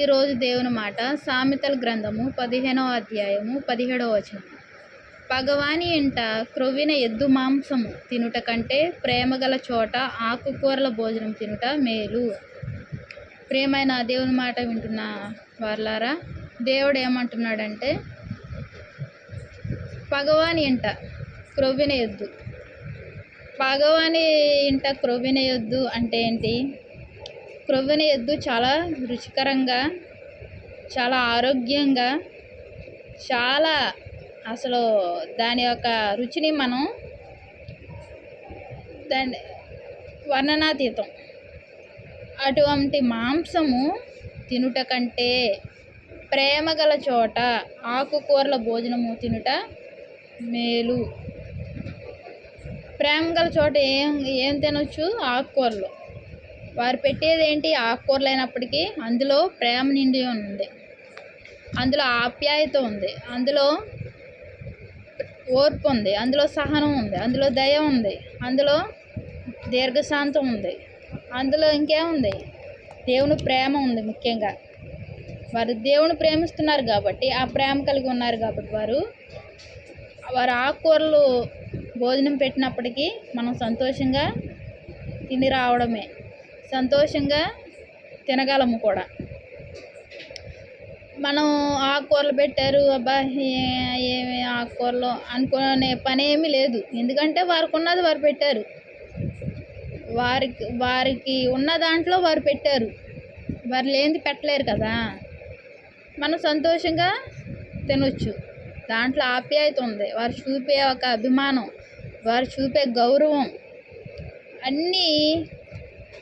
ఈరోజు దేవుని మాట సామెతల గ్రంథము పదిహేనవ అధ్యాయము పదిహేడవ వచనం. పగవాని ఇంట క్రొవ్విన ఎద్దు మాంసము తినుట కంటే ప్రేమగల చోట ఆకుకూరల భోజనం తినుట మేలు. ప్రేమైన దేవుని మాట వింటున్న వార్లారా దేవుడు ఏమంటున్నాడంటే పగవాని ఇంట క్రొవ్విన ఎద్దు. పగవాని ఇంట క్రొవ్విన ఎద్దు అంటే ఏంటి? క్రొవ్విన ఎద్దు చాలా రుచికరంగా చాలా ఆరోగ్యంగా చాలా అసలు దాని యొక్క రుచిని మనం దాని వర్ణనాతీతం. అటువంటి మాంసము తినుట కంటే ప్రేమ గల చోట ఆకుకూరల భోజనము తినుట మేలు. ప్రేమ గల చోట ఏం ఏం తినొచ్చు? ఆకుకూరలు. వారు పెట్టేది ఏంటి ఆకుకూరలు అయినప్పటికీ అందులో ప్రేమ నిండి ఉంది. అందులో ఆప్యాయత ఉంది. అందులో ఓర్పు ఉంది. అందులో సహనం ఉంది. అందులో దయ ఉంది. అందులో దీర్ఘశాంతం ఉంది. అందులో ఇంకేముంది దేవుని ప్రేమ ఉంది ముఖ్యంగా. వారు దేవుని ప్రేమిస్తున్నారు కాబట్టి ఆ ప్రేమ కలిగి ఉన్నారు కాబట్టి వారు వారు ఆకుకూరలు భోజనం పెట్టినప్పటికీ మనం సంతోషంగా తిని రావడమే. సంతోషంగా తినగలము కూడా. మనం ఆకుకూరలు పెట్టారు అబ్బా ఏమి ఆకుకూరలు అనుకునే పని ఏమీ లేదు. ఎందుకంటే వారికి ఉన్నది వారు పెట్టారు. వారికి వారికి ఉన్న దాంట్లో వారు పెట్టారు. వారు లేనిది పెట్టలేరు కదా. మనం సంతోషంగా తినొచ్చు. దాంట్లో ఆప్యాయత ఉంది. వారు చూపే ఒక అభిమానం వారు చూపే గౌరవం అన్నీ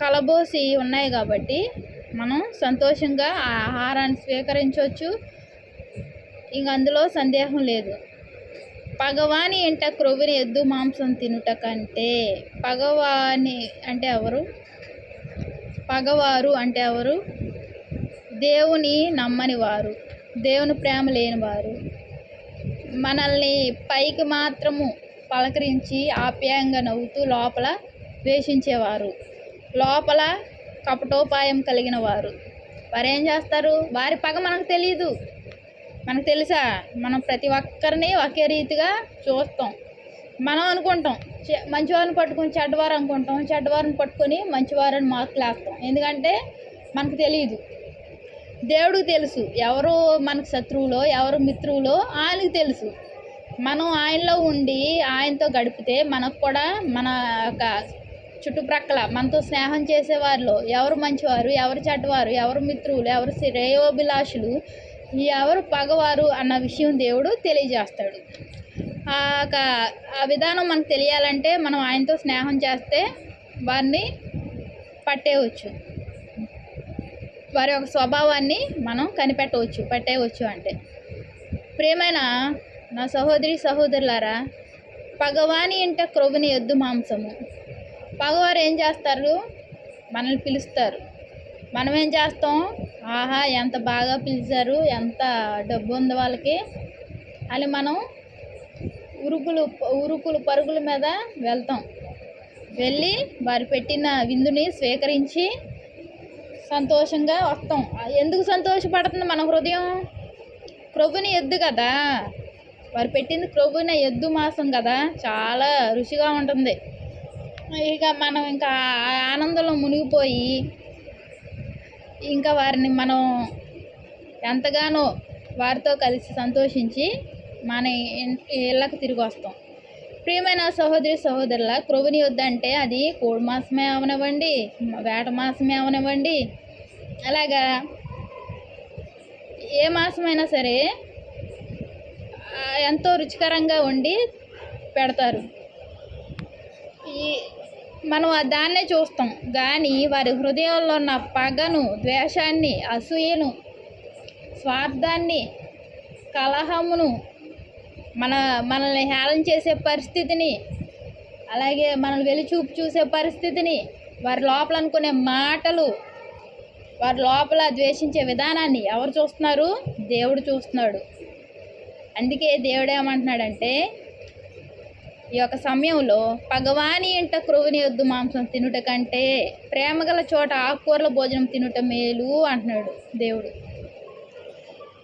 కలబోసి ఉన్నాయి కాబట్టి మనం సంతోషంగా ఆ ఆహారాన్ని స్వీకరించవచ్చు. ఇంక అందులో సందేహం లేదు. పగవాని ఇంట క్రొవ్విన ఎద్దు మాంసం తినుట కంటే పగవాని అంటే ఎవరు? పగవారు అంటే ఎవరు? దేవుని నమ్మని వారు దేవుని ప్రేమ లేని వారు. మనల్ని పైకి మాత్రము పలకరించి ఆప్యాయంగా నవ్వుతూ లోపల ద్వేషించేవారు. లోపల కపటోపాయం కలిగిన వారు. వారు ఏం చేస్తారు? వారి పగ మనకు తెలియదు మనకు తెలుసా? మనం ప్రతి ఒక్కరిని ఒకే రీతిగా చూస్తాం. మనం అనుకుంటాం. మంచివారిని పట్టుకొని చెడ్డవారు అనుకుంటాం. చెడ్డవారిని పట్టుకొని మంచివారని మార్కులు వేస్తాం ఎందుకంటే మనకు తెలియదు దేవుడికి తెలుసు. ఎవరు మనకు శత్రువులో ఎవరు మిత్రువులో ఆయనకు తెలుసు. మనం ఆయనలో ఉండి ఆయనతో గడిపితే మనకు కూడా మన యొక్క చుట్టుప్రక్కల మనతో స్నేహం చేసేవారిలో ఎవరు మంచివారు ఎవరు చెడ్డవారు ఎవరు మిత్రువులు ఎవరు శ్రేయోభిలాషులు ఎవరు పగవారు అన్న విషయం దేవుడు తెలియజేస్తాడు. ఆ యొక్క ఆ విధానం మనకు తెలియాలంటే మనం ఆయనతో స్నేహం చేస్తే వారిని పట్టేయవచ్చు. వారి యొక్క స్వభావాన్ని మనం కనిపెట్టవచ్చు పట్టేయవచ్చు అంటే. ప్రేమైన నా సహోదరి సహోదరులారా పగవాని ఇంట క్రొవ్విన ఎద్దు మాంసము. పగవారు ఏం చేస్తారు? మనల్ని పిలుస్తారు. మనం ఏం చేస్తాం? ఆహా ఎంత బాగా పిలిచారు ఎంత డబ్బు ఉంది వాళ్ళకి అని మనం ఉరుకులు ఉరుకులు పరుగుల మీద వెళ్తాం. వెళ్ళి వారు పెట్టిన విందుని స్వీకరించి సంతోషంగా వస్తాం. ఎందుకు సంతోషపడుతుంది మన హృదయం? క్రొవ్వుని ఎద్దు కదా. వారు పెట్టింది క్రొవ్వున ఎద్దు మాసం కదా. చాలా రుచిగా ఉంటుంది. ఇక మనం ఇంకా ఆనందంలో మునిగిపోయి ఇంకా వారిని మనం ఎంతగానో వారితో కలిసి సంతోషించి మన ఇళ్ళకు తిరిగి వస్తాం. ప్రియమైన సహోదరి సహోదరుల క్రొవ్వుని వద్దంటే అది కోడి మాసమే అవనివ్వండి వేట మాసమే అవనివ్వండి. అలాగా ఏ మాసమైనా సరే ఎంతో రుచికరంగా వండి పెడతారు. ఈ మనం దాన్నే చూస్తాం. కానీ వారి హృదయంలో ఉన్న పగను ద్వేషాన్ని అసూయను స్వార్థాన్ని కలహమును మన మనల్ని హేళన చేసే పరిస్థితిని అలాగే మనల్ని వెలిచూపు చూసే పరిస్థితిని వారి లోపల అనుకునే మాటలు వారి లోపల ద్వేషించే విధానాన్ని ఎవరు చూస్తున్నారు? దేవుడు చూస్తున్నాడు. అందుకే దేవుడు ఏమంటున్నాడంటే ఈ యొక్క సమయంలో పగవాని ఇంట క్రొవ్వుని యొద్దు మాంసం తినుట కంటే ప్రేమగల చోట ఆకుకూరల భోజనం తినుట మేలు అంటున్నాడు దేవుడు.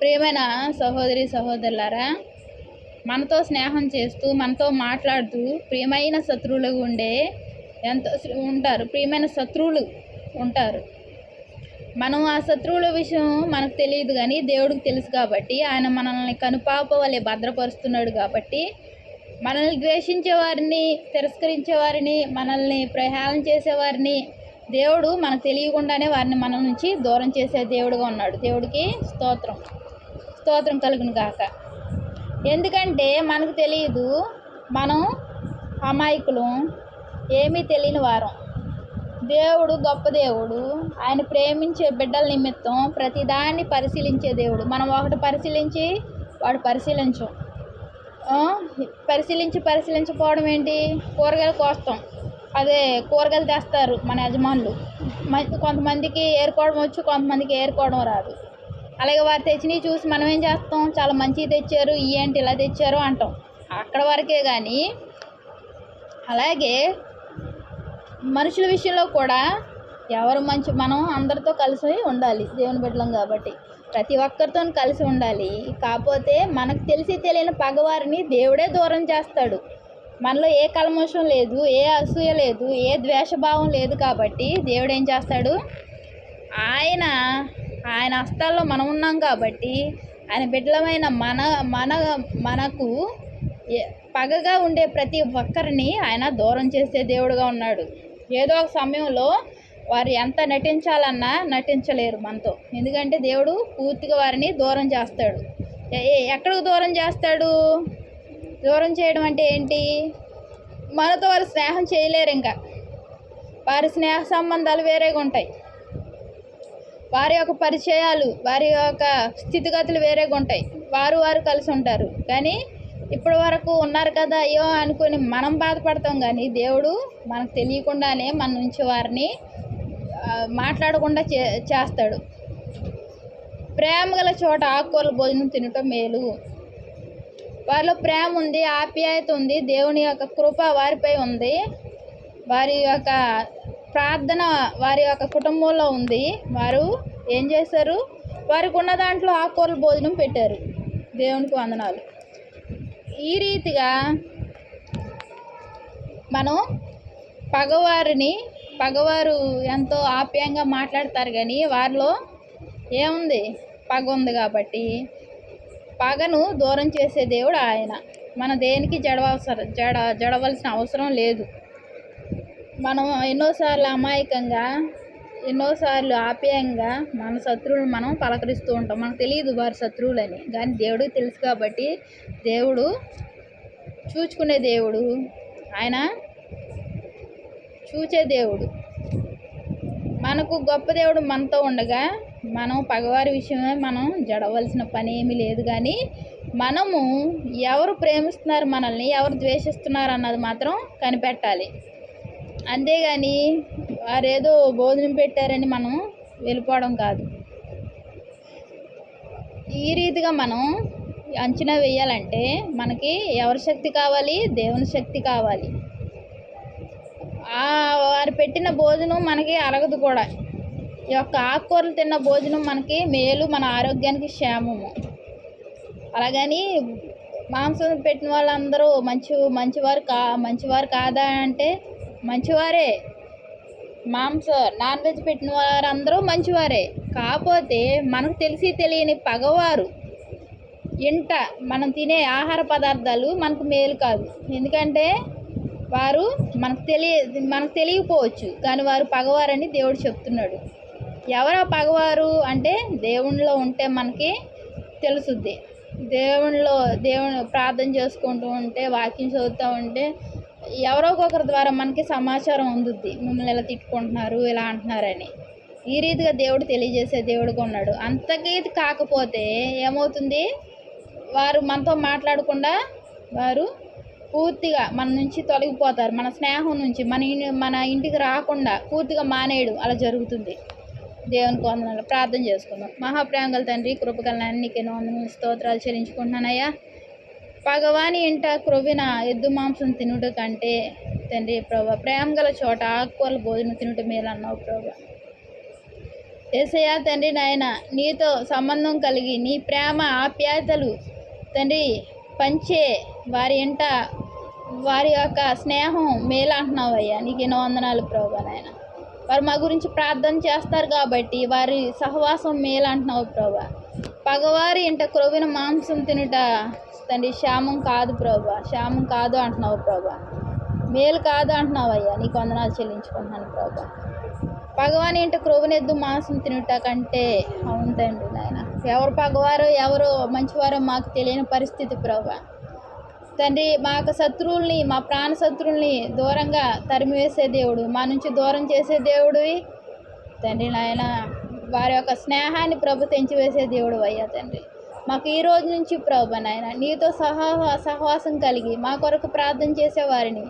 ప్రేమైన సహోదరి సహోదరులారా మనతో స్నేహం చేస్తూ మనతో మాట్లాడుతూ ప్రియమైన శత్రువులు ఉండే ఎంతో ఉంటారు. ప్రియమైన శత్రువులు ఉంటారు. మనం ఆ శత్రువుల విషయం మనకు తెలియదు కానీ దేవుడికి తెలుసు కాబట్టి ఆయన మనల్ని కనుపాప వలె భద్రపరుస్తున్నాడు కాబట్టి మనల్ని ద్వేషించే వారిని తిరస్కరించే వారిని మనల్ని ప్రయాణం చేసేవారిని దేవుడు మనకు తెలియకుండానే వారిని మన నుంచి దూరం చేసే దేవుడుగా ఉన్నాడు. దేవుడికి స్తోత్రం. స్తోత్రం కలుగును గాక. ఎందుకంటే మనకు తెలియదు మనం అమాయకులం ఏమీ తెలియని వారం. దేవుడు గొప్ప దేవుడు. ఆయన ప్రేమించే బిడ్డల నిమిత్తం ప్రతిదాన్ని పరిశీలించే దేవుడు. మనం ఒకటి పరిశీలించి వాడు పరిశీలించం. పరిశీలించి పరిశీలించకపోవడం ఏంటి? కూరగాయలు కోస్తాం. అదే కూరగాయలు తెస్తారు మన యజమానులు. కొంతమందికి ఏరుకోవడం వచ్చు కొంతమందికి ఏరుకోవడం రాదు. అలాగే వారు తెచ్చినవి చూసి మనం ఏం చేస్తాం? చాలా మంచివి తెచ్చారు ఏంటి ఇలా తెచ్చారు అంటాం. అక్కడ వరకే కానీ అలాగే మనుషుల విషయంలో కూడా ఎవరు మంచి మనం అందరితో కలిసి ఉండాలి దేవుని బిడ్డలం కాబట్టి. ప్రతి ఒక్కరితో కలిసి ఉండాలి. కాకపోతే మనకు తెలిసి తెలియని పగవారిని దేవుడే దూరం చేస్తాడు. మనలో ఏ కల్మషం లేదు ఏ అసూయ లేదు ఏ ద్వేషభావం లేదు కాబట్టి దేవుడు ఏం చేస్తాడు? ఆయన ఆయన హస్తాల్లో మనం ఉన్నాం కాబట్టి ఆయన బిడ్డలమైన మన మన మనకు పగగా ఉండే ప్రతి ఒక్కరిని ఆయన దూరం చేసే దేవుడుగా ఉన్నాడు. ఏదో ఒక సమయంలో వారు ఎంత నటించాలన్నా నటించలేరు మనతో. ఎందుకంటే దేవుడు పూర్తిగా వారిని దూరం చేస్తాడు. ఎక్కడికి దూరం చేస్తాడు? దూరం చేయడం అంటే ఏంటి? మనతో వారు స్నేహం చేయలేరు ఇంకా. వారి స్నేహ సంబంధాలు వేరేగా ఉంటాయి. వారి యొక్క పరిచయాలు వారి యొక్క స్థితిగతులు వేరేగా ఉంటాయి. వారు వారు కలిసి ఉంటారు. కానీ ఇప్పటి వరకు ఉన్నారు కదా అయ్యో అనుకొని మనం బాధపడతాం కానీ దేవుడు మనకు తెలియకుండానే మన నుంచి వారిని మాట్లాడకుండా చే చేస్తాడు. ప్రేమ గల చోట ఆకుకూరల భోజనం తినటం మేలు. వారిలో ప్రేమ ఉంది ఆప్యాయత ఉంది దేవుని యొక్క కృప వారిపై ఉంది వారి యొక్క ప్రార్థన వారి యొక్క కుటుంబంలో ఉంది. వారు ఏం చేశారు? వారికి ఉన్న దాంట్లో ఆకుకూరల భోజనం పెట్టారు. దేవునికి వందనాలు. ఈ రీతిగా మనం పగవారిని పగవారు ఎంతో ఆప్యాయంగా మాట్లాడతారు కానీ వారిలో ఏముంది? పగ ఉంది కాబట్టి. పగను దూరం చేసే దేవుడు ఆయన. మన దేనికి జడవలసిన జడ జడవలసిన అవసరం లేదు. మనం ఎన్నోసార్లు అమాయకంగా ఎన్నోసార్లు ఆప్యాయంగా మన శత్రువులను మనం పలకరిస్తూ ఉంటాం. మనకు తెలియదు వారి శత్రువులని. కానీ దేవుడికి తెలుసు కాబట్టి దేవుడు చూచుకునే దేవుడు. ఆయన చూచే దేవుడు. మనకు గొప్ప దేవుడు మనతో ఉండగా మనం పగవారి విషయమే మనం జడవలసిన పని ఏమీ లేదు కానీ మనము ఎవరు ప్రేమిస్తున్నారు మనల్ని ఎవరు ద్వేషిస్తున్నారు అన్నది మాత్రం కనిపెట్టాలి. అంతేగాని వారేదో భోజనం పెట్టారని మనం వెళ్ళిపోవడం కాదు. ఈ రీతిగా మనం అంచనా వేయాలంటే మనకి ఎవరి శక్తి కావాలి? దేవుని శక్తి కావాలి. వారు పెట్టిన భోజనం మనకి అరగదు కూడా. ఈ యొక్క ఆకుకూరలు తిన్న భోజనం మనకి మేలు మన ఆరోగ్యానికి క్షేమము. అలాగని మాంసం పెట్టిన వాళ్ళందరూ మంచి మంచివారు కా మంచివారు కాదా అంటే మంచివారే. మాంస నాన్ వెజ్ పెట్టిన వారందరూ మంచివారే. కాకపోతే మనకు తెలిసి తెలియని పగవారు ఇంట మనం తినే ఆహార పదార్థాలు మనకు మేలు కాదు. ఎందుకంటే వారు మనకు తెలియ మనకు తెలియకపోవచ్చు. కానీ వారు పగవారని దేవుడు చెప్తున్నాడు. ఎవరు పగవారు అంటే దేవునిలో ఉంటే మనకి తెలుసుద్ది. దేవునిలో దేవుని ప్రార్థన చేసుకుంటూ ఉంటే వాక్యం చదువుతూ ఉంటే ఎవరో ఒకరి ద్వారా మనకి సమాచారం అందుద్ది. మిమ్మల్ని ఇలా తిట్టుకుంటున్నారు ఇలా అంటున్నారని. ఈ రీతిగా దేవుడు తెలియజేసే దేవుడుగా ఉన్నాడు అంతకీ కాకపోతే ఏమవుతుంది? వారు మనతో మాట్లాడకుండా వారు పూర్తిగా మన నుంచి తొలగిపోతారు. మన స్నేహం నుంచి మన మన ఇంటికి రాకుండా పూర్తిగా మానేయడం అలా జరుగుతుంది. దేవుని వందనాలు ప్రార్థన చేసుకుందాం. మహాప్రేమగల తండ్రి కృపగల నీకు స్తోత్రాలు చెల్లించుకుంటున్నానయ్యా. పగవాని ఇంట క్రొవ్విన ఎద్దు మాంసం తినుట కంటే తండ్రి ప్రభా ప్రేమ గల చోట ఆకుకూరల భోజనం తినుట మేలు అన్నావు ప్రభా. ఏసయ్యా తండ్రి నాయన నీతో సంబంధం కలిగి నీ ప్రేమ ఆప్యాయతలు తండ్రి పంచే వారి ఇంట వారి యొక్క స్నేహం మేలు అంటున్నావయ్యా నీకు ఎన్నో వందనాలు ప్రభా నాయన. వారు మా గురించి ప్రార్థన చేస్తారు కాబట్టి వారి సహవాసం మేలు అంటున్నావు ప్రభా. పగవారి ఇంట క్రొవిన మాంసం తినుట తండ్రి శ్యామం కాదు ప్రభా. శ్యామం కాదు అంటున్నావు ప్రభా. మేలు కాదు అంటున్నావు అయ్యా నీకు వందనాలు చెల్లించుకుంటున్నాను ప్రభా. పగవాని ఇంట క్రొవినెద్దు మాంసం తినుట కంటే అవును తండ్రి నాయన. ఎవరు పగవారో ఎవరు మంచివారో మాకు తెలియని పరిస్థితి ప్రభా. తండ్రి మా యొక్క శత్రువుల్ని మా ప్రాణ శత్రువుల్ని దూరంగా తరిమివేసే దేవుడు మా నుంచి దూరం చేసే దేవుడివి తండ్రి నాయన వారి యొక్క స్నేహాన్ని ప్రభు తెంచివేసే దేవుడు అయ్యా తండ్రి. మాకు ఈ రోజు నుంచి ప్రభు నాయన నీతో సహా సహవాసం కలిగి మా కొరకు ప్రార్థన చేసేవారిని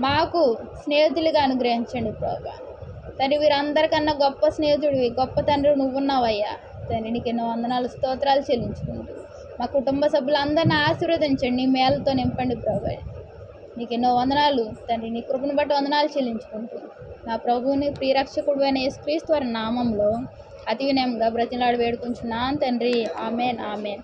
మాకు స్నేహితులుగా అనుగ్రహించండి ప్రభు. తండ్రి వీరందరికన్నా గొప్ప స్నేహితుడివి గొప్ప తండ్రి నువ్వున్నావయ్యా. తండ్రి నీకు ఎన్నో వందనాలు స్తోత్రాలు చెల్లించుకుంటూ. మా కుటుంబ సభ్యులందరినీ ఆశీర్వదించండి నీ మేలతో నింపండి ప్రభు. నీకు ఎన్నో వందనాలు తండ్రి నీ కృపను బట్టి వందనాలు చెల్లించుకుంటూ. నా ప్రభువుని ప్రియరక్షకుడు అయిన యేసుక్రీస్తు వారి నామంలో అతి వినయంగా బ్రతిలాడి వేడుకుంటున్నాను తండ్రి. Amen amen.